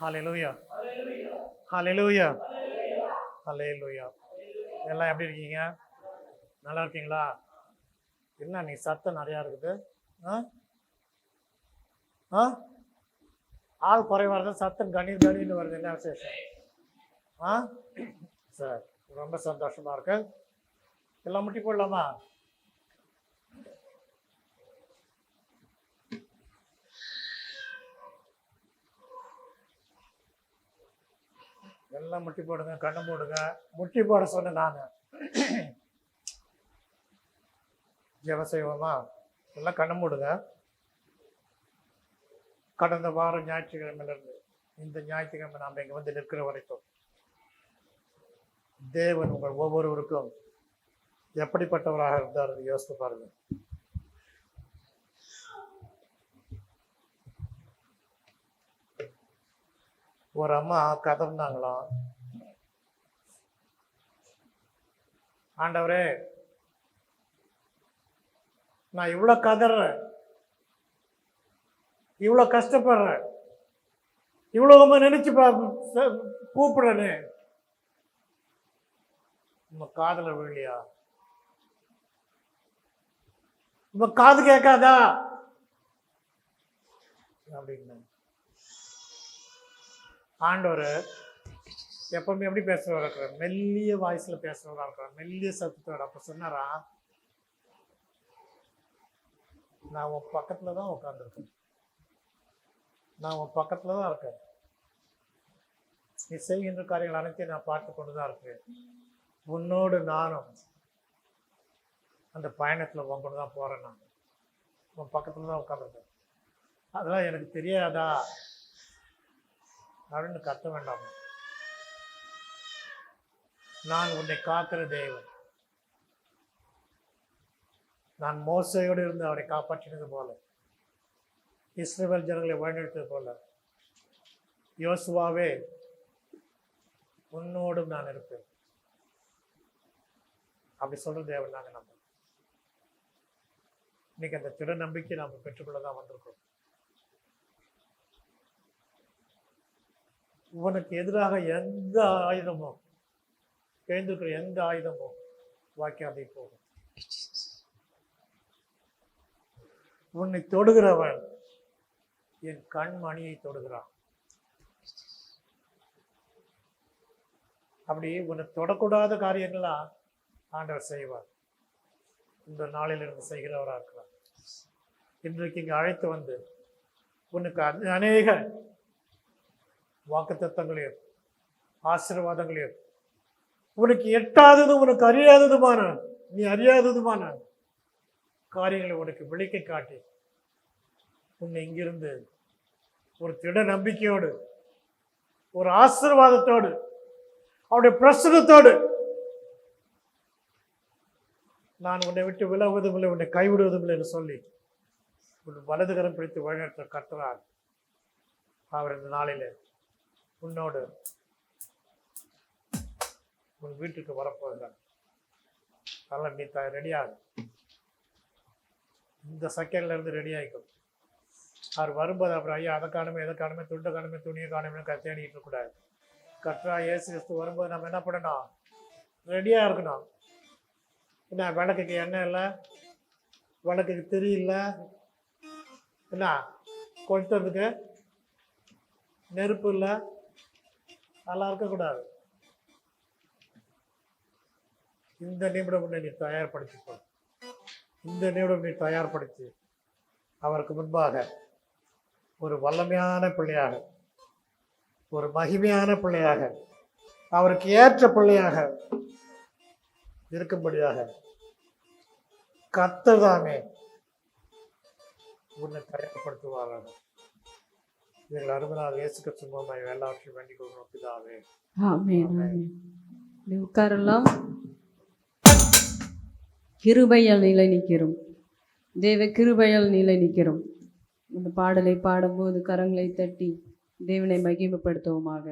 Hallelujah hallelujah hallelujah எல்லாம் எப்படி இருக்கீங்க? நல்லா இருக்கீங்களா? என்ன நீ சத்தம் நிறையா இருக்குது. ஆ? ஆ? ஆள் குறைவாக இருந்தால் சத்தம் கணீர் கணின்னு வருது. என்ன விசேஷம்? ஆ? சார் ரொம்ப சந்தோஷமாக இருக்கு. எல்லாம் முட்டி போடலாமா? எல்லாம் முட்டி போடுங்க கண்ணு மூடுங்க. முட்டி போட சொன்னேன் நான். ஜெப எல்லாம் கண்ணு மூடுங்க. கடந்த வாரம் ஞாயிற்றுக்கிழமையிலிருந்து இந்த ஞாயிற்றுக்கிழமை நாம் இங்கே வந்து நிற்கிற வரைக்கும் தேவன் உங்கள் ஒவ்வொருவருக்கும் எப்படிப்பட்டவராக இருந்தார் யோசித்து பாருங்கள் ஒரு அம்மா கதர்ந்தாங்களாம் ஆண்டவரே நான் இவ்வளோ கதறேன். இவ்வளோ கஷ்டப்படுறேன். இவ்வளோ ரொம்ப நினச்சி பா கூப்பிடுறேன்னு உங்கள் காதில் விழியா உங்கள் காது கேட்காதா? அப்படின்னு ஆண்டவர் எப்பவுமே எப்படி பேசுகிறவராக இருக்கிறார்? மெல்லிய வாய்ஸில் பேசுகிறவராக இருக்கிறார். மெல்லிய சத்தத்தோட. அப்போ சொன்னாரா? நான் உன் பக்கத்தில் தான் உட்காந்துருக்கேன் நான் உன் பக்கத்தில் தான் இருக்கேன். நீ செய்கின்ற காரியங்கள் அனைத்தையும் நான் பார்த்து கொண்டு தான் இருக்கேன் உன்னோடு நானும் அந்த பயணத்தில் உன் கூட தான் போகிறேன் நான். உன் பக்கத்தில் தான் உட்காந்துருக்கேன் அதெல்லாம் எனக்கு தெரியாதா? அப்படின்னு கத்த வேண்டாம். நான் உன்னை காக்கிற தேவன். நான் மோசையோடு இருந்து அவரை காப்பாற்றினது போல. இஸ்ரேல் ஜனங்களை வழிநடத்தது போல. யோசுவாவே உன்னோடும் நான் இருப்பேன். அப்படி சொல்ற தேவன் நாங்கள் நம்ம இன்னைக்கு அந்த திட நம்பிக்கை நாம் பெற்றுக்கொள்ள தான் வந்திருக்கோம் உனக்கு எதிராக எந்த ஆயுதமோ எழுந்திருக்கிற எந்த ஆயுதமோ வாக்கியாதை போகும். உன்னை தொடுகிறவன் என் கண்மணியை தொடுகிறான். அப்படி உன்னை தொடக்கூடாத காரியங்களாம் ஆண்டவர் செய்வார். இந்த நாளிலிருந்து செய்கிறவராக இருக்கிறார். இன்றைக்கு இங்கே அழைத்து வந்து உனக்கு அநேக வாக்குத்தத்தங்களையும் ஆசீர்வாதங்களையும் உனக்கு எட்டாததும் உனக்கு அறியாததுமான நீ அறியாததுமான காரியங்களை உனக்கு விளக்கி காட்டி உன்னை இங்கிருந்து ஒரு திட நம்பிக்கையோடு ஒரு ஆசீர்வாதத்தோடு அவருடைய பிரசனத்தோடு நான் உன்னை விட்டு விலகுவதும் இல்லை உன்னை கைவிடுவதும் இல்லை என்று சொல்லி உன் வலதுகரம் பிடித்து வழிநடத்த கர்த்தரார் அவர் இந்த நாளில் உன்னோடு உன் வீட்டுக்கு வரப்போகிறார். அதனால் நீ த ரெடியாகு இந்த செகண்ட்லேருந்து ரெடி ஆகிக்கும் அவர் வரும்போது அப்புறம் ஐயா அதை காணுமே எதை காணுமே துண்டை காணுமே துணியை காணுமே க தேடிட்டு இருக்கக்கூடாது. கற்றா ஏசு கிறிஸ்து வரும்போது நம்ம என்ன பண்ணணும்? ரெடியாக இருக்கணும். என்ன விளக்குக்கு எண்ணெய் இல்லை? விளக்குக்கு திரி இல்லை? என்ன கொளுத்துறதுக்கு நெருப்பு இல்லை? நல்லா இருக்கக்கூடாது. இந்த நிமிடம் நீ தயார்படுத்திக் கொள் இந்த நிமிடம் நீ தயார்படுத்தி. அவருக்கு முன்பாக ஒரு வல்லமையான பிள்ளையாக ஒரு மகிமையான பிள்ளையாக அவருக்கு ஏற்ற பிள்ளையாக இருக்கும்படியாக கத்ததாமே உன்னை தயார்படுத்துவார்கள் எங்கள் அருமனார் இயேசு கிறிஸ்து மூலமாக எல்லாவற்றையும் வேண்டிக் கொள்கிறோம் பிதாவே. ஆமென் உட்காரலாம். கிருபையால் நிலை நிற்கிறோம். தேவ கிருபையால் நிலை நிற்கிறோம். இந்த பாடலை பாடும்போது கரங்களை தட்டி தேவனை மகிமைப்படுத்துவோமாக.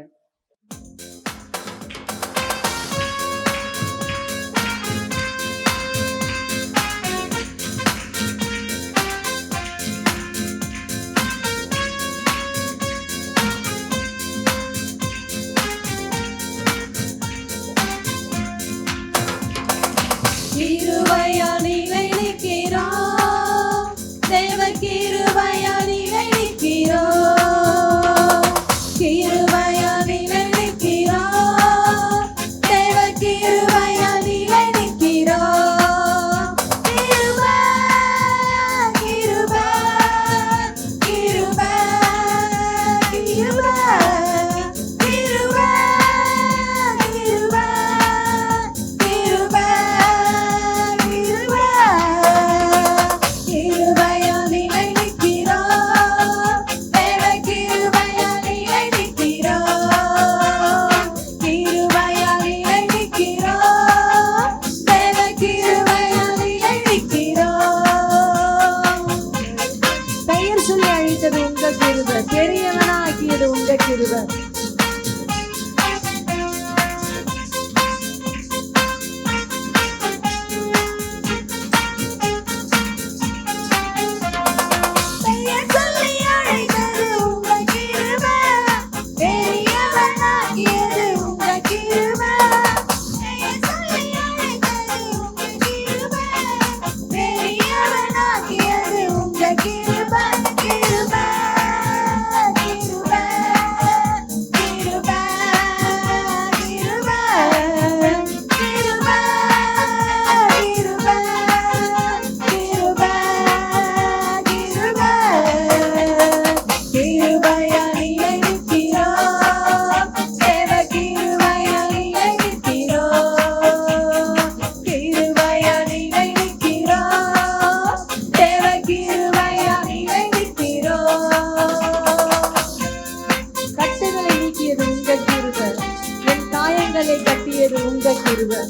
Tekrar